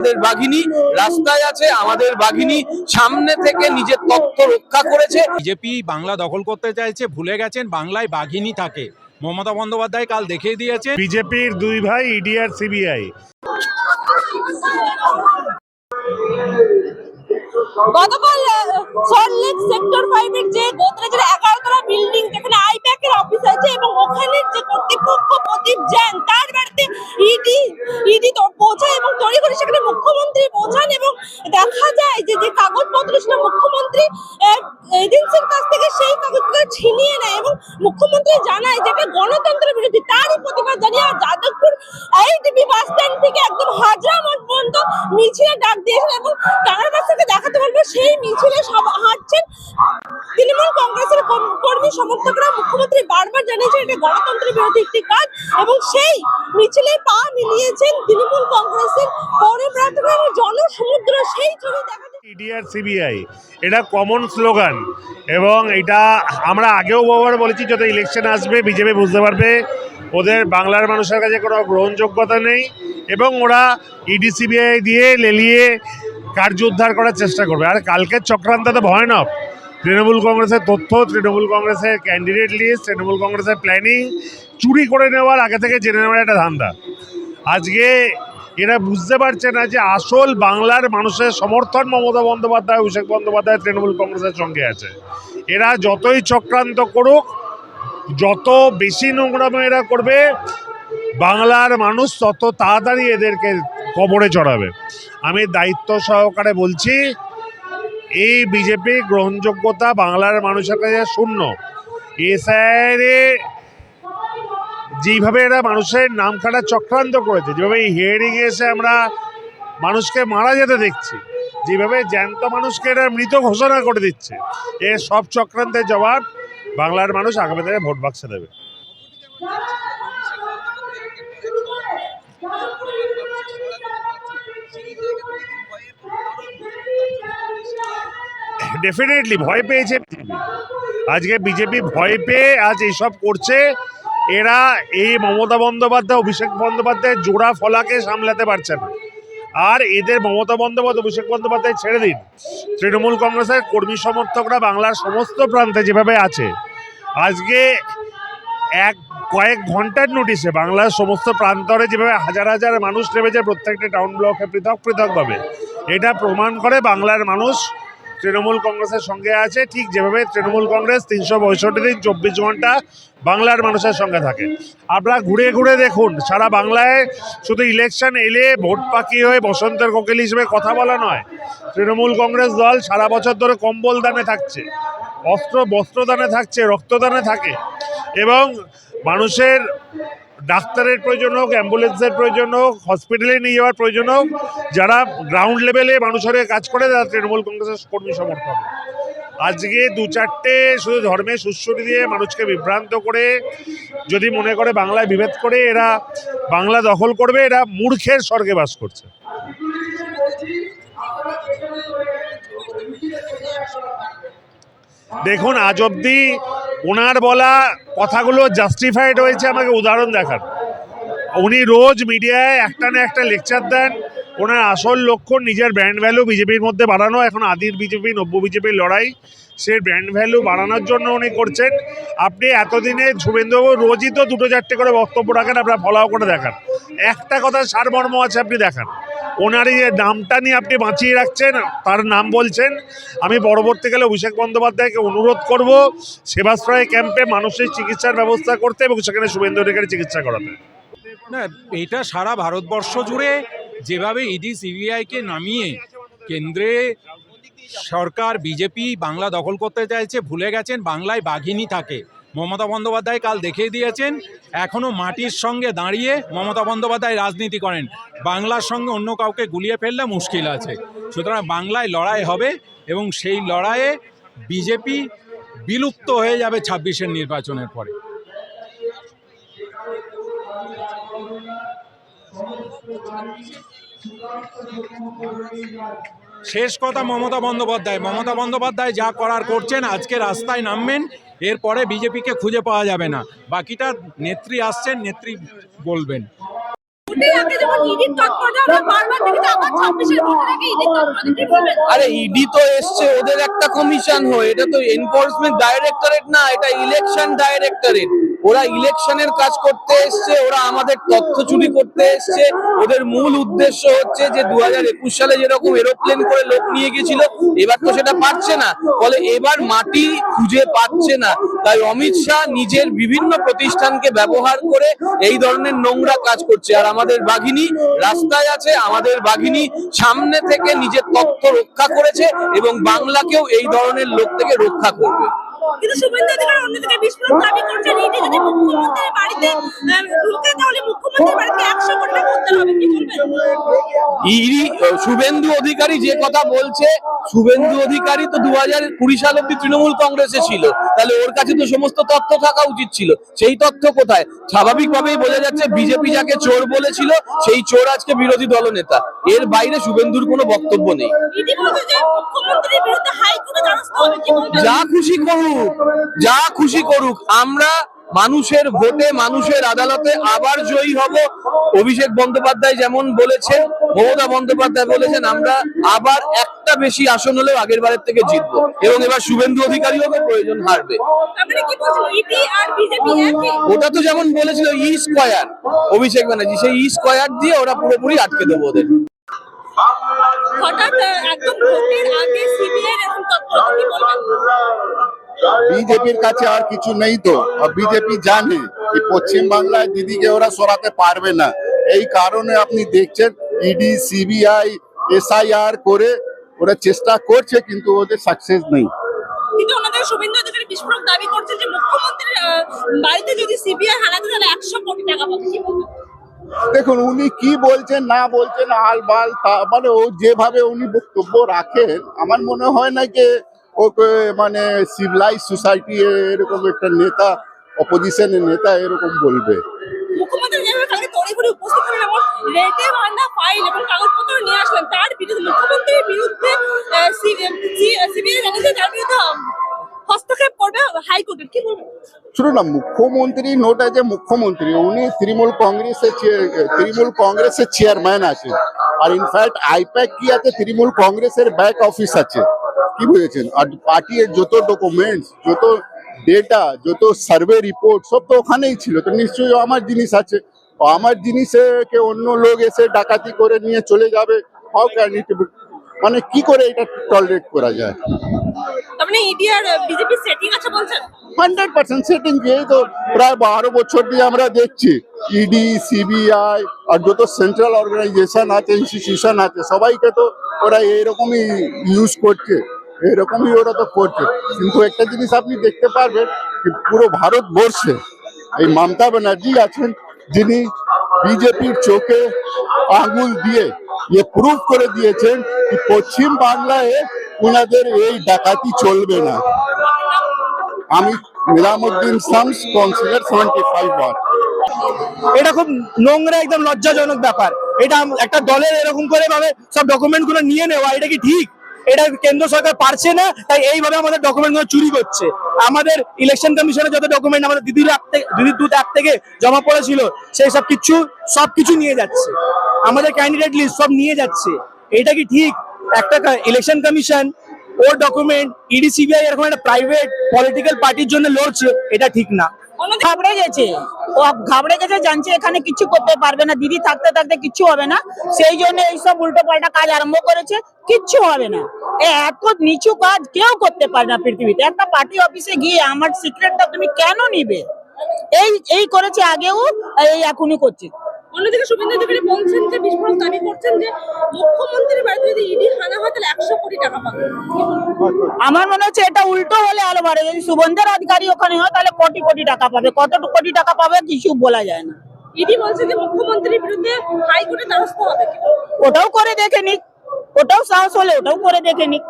আমাদের বাঘিনী রাস্তায় আছে আমাদের বাঘিনী সামনে থেকে নিজের তথ্য রক্ষা করেছে। বিজেপি বাংলা দখল করতে চাইছে ভুলে গেছেন বাংলায় বাঘিনী থাকে। মমতা বন্দ্যোপাধ্যায় কাল দেখিয়ে দিয়েছে। বিজেপির দুই ভাই ইডি আর সিবিআই গতকাল সল্টলেক সেক্টর ফাইভের যে গোদরেজের এগারোতলা বিল্ডিং যেখানে আইপ্যাকের অফিস আছে এবং ওখানে যে কর্তৃপক্ষ প্রদীপ যান, তার বাড়িতে ইডি ইডি পৌঁছায় এবং তৈরি করে সেখানে মুখ্যমন্ত্রী পৌঁছান এবং দেখা যায় যে যে কাগজপত্র ছিল মুখ্যমন্ত্রী এজেন্সির কাছ থেকে ছিনিয়ে নেয় এবং মুখ্যমন্ত্রী জানায় যেটা গণতন্ত্র বিরোধী তারই প্রতিবাদ জানিয়ে যাদবপুর এইটিবি বাস স্ট্যান্ড থেকে একদম হাজরা মোড় পর্যন্ত মিছিলে ডাক দিয়েছেন এবং বাস থেকে দেখাতে পারবে সেই মিছিলে সব হাঁটছেন তৃণমূল কংগ্রেসের কর্ম- সমর্থকরা। মুখ্যমন্ত্রী বারবার জানিয়েছেন এটা গণতন্ত্র বিরোধী একটি কাজ এবং সেই মিছিলে পা মিলিয়েছেন তৃণমূল কংগ্রেসের পৌর প্রার্থনা এবং জনসমুদ্র। সেই ছবি দেখা ইডি আর সিবিআই এটা কমন স্লোগান এবং এটা আমরা আগেও বহুবার বলেছি, যত ইলেকশন আসবে বিজেপি বুঝতে পারবে, ওদের বাংলার মানুষের কাছে কোনো গ্রহণযোগ্যতা নেই এবং ওরা ইডি সিবিআই দিয়ে লেলিয়ে কার্য উদ্ধার করার চেষ্টা করবে। আর কালকের চক্রান্ত তো ভয়ানক তৃণমূল কংগ্রেসের তথ্য, তৃণমূল কংগ্রেসের ক্যান্ডিডেট লিস্ট তৃণমূল কংগ্রেসের প্ল্যানিং চুরি করে নেওয়ার আগে থেকে জেনে নেওয়ার একটা ধান্দা। আজকে এরা বুঝতে পারছে না যে আসল বাংলার মানুষের সমর্থন মমতা বন্দ্যোপাধ্যায়, অভিষেক বন্দ্যোপাধ্যায়, তৃণমূল কংগ্রেসের সঙ্গে আছে। এরা যতই চক্রান্ত করুক, যত বেশি নোংরামো এরা করবে, বাংলার মানুষ তত তাড়াতাড়ি এদেরকে কবরে চড়াবে। আমি দায়িত্ব সহকারে বলছি, এই বিজেপি গ্রহণযোগ্যতা বাংলার মানুষের কাছে শূন্য। এসআইআরে যেইভাবে এরা মানুষের নাম কাটার চক্রান্ত করেছে, যেভাবে এই হিয়ারিং এসে আমরা মানুষকে মারা যেতে দেখছি, যেভাবে জ্যান্ত মানুষকে এরা মৃত ঘোষণা করে দিচ্ছে, এ সব চক্রান্তের জবাব বাংলার মানুষ আগামী দিনে ভোট বাক্সে দেবে। ডেফিনেটলি ভয় পেয়েছে। আজকে বিজেপি ভয় পেয়ে আজ এইসব করছে। এরা এই মমতা বন্দ্যোপাধ্যায়, অভিষেক বন্দ্যোপাধ্যায় জোড়া ফলাকে সামলাতে পারছে না। আর এদের মমতা বন্দ্যোপাধ্যায়, অভিষেক বন্দ্যোপাধ্যায় ছেড়ে দিন। তৃণমূল কংগ্রেসের কর্মী সমর্থকরা বাংলার সমস্ত প্রান্তে যেভাবে আছে, আজকে এক, কয়েক ঘণ্টার নোটিশে বাংলার সমস্ত প্রান্তরে যেভাবে হাজার হাজার মানুষ নেমেছে প্রত্যেকটা টাউন ব্লকে পৃথক পৃথকভাবে, এটা প্রমাণ করে বাংলার মানুষ তৃণমূল কংগ্রেসের সঙ্গে আছে, ঠিক যেভাবে তৃণমূল কংগ্রেস তিনশো পঁয়ষট্টি দিন চব্বিশ ঘণ্টা বাংলার মানুষের সঙ্গে থাকে। আপনারা ঘুরে ঘুরে দেখুন, সারা বাংলায় শুধু ইলেকশন এলে ভোট পাখি হয়ে বসন্তের কোকিল হিসেবে কথা বলা নয়। তৃণমূল কংগ্রেস দল সারা বছর ধরে কম্বল দানে থাকছে, অস্ত্র বস্ত্রদানে থাকছে, রক্তদানে থাকে এবং মানুষের ডাক্তারের প্রয়োজন হোক, অ্যাম্বুলেন্সের প্রয়োজন হোক, হসপিটালে নিয়ে যাওয়ার প্রয়োজন হোক, যারা গ্রাউন্ড লেভেলে মানুষের কাজ করে, তারা তৃণমূল কংগ্রেসের কর্মী সমর্থক। আজকে দু চারটে শুধু ধর্মের সুশ্রুতি দিয়ে মানুষকে বিভ্রান্ত করে, যদি মনে করে বাংলায় বিভেদ করে, এরা বাংলা দখল করবে, এরা মূর্খের স্বর্গে বাস করছে। দেখুন, আজ অবধি ওনার বলা কথাগুলো জাস্টিফাইড হয়েছে, আমাকে উদাহরণ দেখান। উনি রোজ মিডিয়ায় একটা না একটা লেকচার দেন, ওনার আসল লক্ষ্য নিজের ব্র্যান্ড ভ্যালু বিজেপির মধ্যে বাড়ানো, এখন আদির বিজেপি, নব্য বিজেপির লড়াই, সে ব্র্যান্ড ভ্যালু বাড়ানোর জন্য উনি করছেন। আপনি এতদিনে শুভেন্দুবাবু রোজই তো দুটো চারটে করে বক্তব্য রাখেন, আপনারা ফলাও করে দেখান। একটা কথা সারমর্ম আছে, আপনি দেখান। ওনার এই নামটা নিয়ে আপনি বাঁচিয়ে রাখছেন, তার নাম বলছেন, আমি পরবর্তীকালে অভিষেক বন্দ্যোপাধ্যায়কে অনুরোধ করব সেবাশ্রয় ক্যাম্পে মানুষের চিকিৎসার ব্যবস্থা করতে এবং সেখানে শুভেন্দু অধিকারী চিকিৎসা করাতে। না, এটা সারা ভারতবর্ষ জুড়ে যেভাবে ইডি সিবিআইকে নামিয়ে কেন্দ্রে সরকার, বিজেপি, বাংলা দখল করতে চাইছে, ভুলে গেছেন, বাংলায় বাঘিনী থাকে। মমতা বন্দ্যোপাধ্যায় কাল দেখিয়ে দিয়েছেন এখনও মাটির সঙ্গে দাঁড়িয়ে মমতা বন্দ্যোপাধ্যায় রাজনীতি করেন। বাংলার সঙ্গে অন্য কাউকে গুলিয়ে ফেললে মুশকিল আছে। সুতরাং বাংলায় লড়াই হবে এবং সেই লড়াইয়ে বিজেপি বিলুপ্ত হয়ে যাবে ছাব্বিশের নির্বাচনের পরে। শেষ কথা মমতা বন্দ্যোপাধ্যায়। মমতা বন্দ্যোপাধ্যায় যা করার করছেন, আজকে রাস্তায় নামবেন এরপরে বিজেপিকে খুঁজে পাওয়া যাবে না। বাকিটা নেত্রী আসছেন নেত্রী বলবেন। আরে ইডি তো এসছে ওদের একটা কমিশন হয় এটা তো এনফোর্সমেন্ট ডাইরেক্টরেট না এটা ইলেকশন ডাইরেক্টরেট ওরা ইলেকশনের কাজ করতে এসছে, ওরা আমাদের তথ্য চুরি করতে এসছে। ওদের মূল উদ্দেশ্য হচ্ছে যে দু হাজার একুশ সালে যেরকম এরোপ্লেন করে লোক নিয়ে গেছিল এবার তো সেটা পাচ্ছে না। ফলে এবার মাটি খুঁজে পাচ্ছে না। তাই অমিত শাহ নিজের বিভিন্ন প্রতিষ্ঠানকে ব্যবহার করে এই ধরনের নোংরা কাজ করছে। আর আমাদের বাঘিনী রাস্তায় আছে, আমাদের বাঘিনী সামনে থেকে নিজের তথ্য রক্ষা করেছে এবং বাংলাকেও এই ধরনের লোক থেকে রক্ষা করবে। কিন্তু শুভেন্দু অধিকার অন্যদিকে বিস্ফোরণ দাবি করছেন। এটি যদি মুখ্যমন্ত্রীর বাড়িতে ঢুকে তাহলে শুভেন্দু অধিকারী যে কথা বলছে শুভেন্দু অধিকারী তো দু হাজার কুড়ি সাল অব্দি তৃণমূল কংগ্রেসে ছিল। তাহলে ওর কাছে তো সমস্ত তথ্য থাকা উচিত ছিল। সেই তথ্য কোথায়? স্বাভাবিকভাবেই বোঝা যাচ্ছে বিজেপি যাকে চোর বলেছিল সেই চোর আজকে বিরোধী দলনেতা। এর বাইরে শুভেন্দুর কোনো বক্তব্য নেই। যা খুশি করুক যা খুশি করুক আমরা মানুষের ভোটে মানুষের আদালতে আবার জয়ী হব। অভিষেক বন্দ্যোপাধ্যায় যেমন বলেছেন মমতা বন্দ্যোপাধ্যায় বলেছেন আমরা আবার একটা বেশি আসন হলেও আগের বারের থেকে জিতবো। এবং এবার শুভেন্দু অধিকারী অধিকারীও প্রয়োজন হারবে। ওটা তো যেমন বলেছিল ই স্কোয়ার। অভিষেক ব্যানার্জি সেই ই স্কোয়ার দিয়ে ওরা পুরোপুরি আটকে দেবো ওদের। হঠাৎ একদম ভোটের আগে সিবিআই এরকম বলবেন বিজেপির কাছে আর কিছু নেই তো। বিজেপি জানে যে পশ্চিম বাংলায় দিদিকে ওরা সরাতে পারবে না। এই কারণে আপনি দেখছেন ইডি সিবিআই এসআইআর করে ওরা চেষ্টা করছে কিন্তু ওদের সাকসেস নেই। কিন্তু ওনাদের শুভেন্দু অধিকারী বিস্ফোরক দাবি করছেন যে মুখ্যমন্ত্রীর বাড়িতে যদি সিবিআই হানাতে তাহলে একশো কোটি টাকা পাবে। কি দেখুন উনি কি বলছেন না বলছেন আলবাল তা- মানে ও যেভাবে উনি বক্তব্য রাখেন আমার মনে হয় না যে ওকে মানে সিভিলাইজ সোসাইটি এরকম একটা নেতা অপোজিশনের নেতা এরকম বলবে। শুনুন না মুখ্যমন্ত্রী নোটা যে মুখ্যমন্ত্রী উনি তৃণমূল কংগ্রেসের তৃণমূল কংগ্রেসের চেয়ারম্যান আছে আর ইনফ্যাক্ট আইপ্যাক কি আছে তৃণমূল কংগ্রেসের ব্যাক অফিস আছে। কি বুঝেছেন আর পার্টির যত ডকুমেন্টস যত ডেটা যত সার্ভে রিপোর্ট সব তো ওখানেই ছিল। তো নিশ্চয়ই আমার জিনিস আছে। আমার জিনিসে কে অন্য লোক এসে ডাকাতি করে নিয়ে চলে যাবে। হাউ ক্যান ইট মানে কি করে এটা টলারেট করা যায়? মানে ইডি আর বিজেপি সেটিং আছে বলছেন? হান্ড্রেড পার্সেন্ট সেটিং এই তো প্রায় বারো বছর দিয়ে আমরা দেখছি। ইডি সিবিআই আর যত সেন্ট্রাল অর্গানাইজেশন আছে ইনস্টিটিউশন আছে সবাইকে তো ওরা এইরকমই ইউজ করছে। এরকমই ওরা তো করছে। কিন্তু একটা জিনিস আপনি দেখতে পারবেন যে পুরো ভারতবর্ষে এই মমতা ব্যানার্জি আছেন, যিনি বিজেপির চোখে আঙুল দিয়ে ইয়ে প্রুফ করে দিয়েছেন যে পশ্চিম বাংলায় ওনাদের এই ডাকাতি চলবে না। আমি Nizamuddin Shams councillor seventy five ward এটা খুব নোংরা, একদম লজ্জাজনক ব্যাপার। এটা একটা দলের এরকম করে ভাবে সব ডকুমেন্টগুলো নিয়ে নেওয়া, এটা কি ঠিক? এটা কেন্দ্র সরকার পারছে না, তাই এইভাবে আমাদের ডকুমেন্টগুলো চুরি করছে। আমাদের ইলেকশন কমিশনের যত ডকুমেন্ট আমাদের দিদির দিদির দুধ অ্যাপ থেকে জমা পড়েছিল, সেই সব কিছু সব কিছু নিয়ে যাচ্ছে। আমাদের ক্যান্ডিডেট লিস্ট সব নিয়ে যাচ্ছে। এটা কি ঠিক? একটা ইলেকশন কমিশন ওর ডকুমেন্ট ইডি সিবিআই এরকম একটা প্রাইভেট পলিটিক্যাল পার্টির জন্য লড়ছে, এটা ঠিক না। ঘাবড়ে গেছে। ও ঘাবড়ে গেছে, জানছে এখানে কিছু করতে পারবে না। দিদি থাকতে থাকতে কিছু হবে না। সেই জন্য এইসব উল্টো পাল্টা কাজ আরম্ভ করেছে। কিচ্ছু হবে না। এত নিচু কাজ কেউ করতে পারে না পৃথিবীতে। একটা পার্টি অফিসে গিয়ে আমার সিক্রেটটা তুমি কেন নিবে? এই এই করেছে আগেও, এই এখনই করছে। অন্যদিকে শুভেন্দু অধিকারী বলছেন যে বিস্ফোরক দাবি করছেন যে মুখ্যমন্ত্রীর বাড়িতে যদি ইডি হানা হয় তাহলে একশো কোটি টাকা পাবে। আমার মনে হচ্ছে এটা উল্টো হলে আলো বাড়ে। যদি সুবন্ধের অধিকারী ওখানে হয় তাহলে কোটি কোটি টাকা পাবে। কত কোটি টাকা পাবে কিছু বলা যায় না। ইডি বলছে যে মুখ্যমন্ত্রীর বিরুদ্ধে হাইকোর্টে দ্বারস্থ হবে। ওটাও করে দেখে নিক। ওটাও সাহস হলে ওটাও করে দেখে নিক।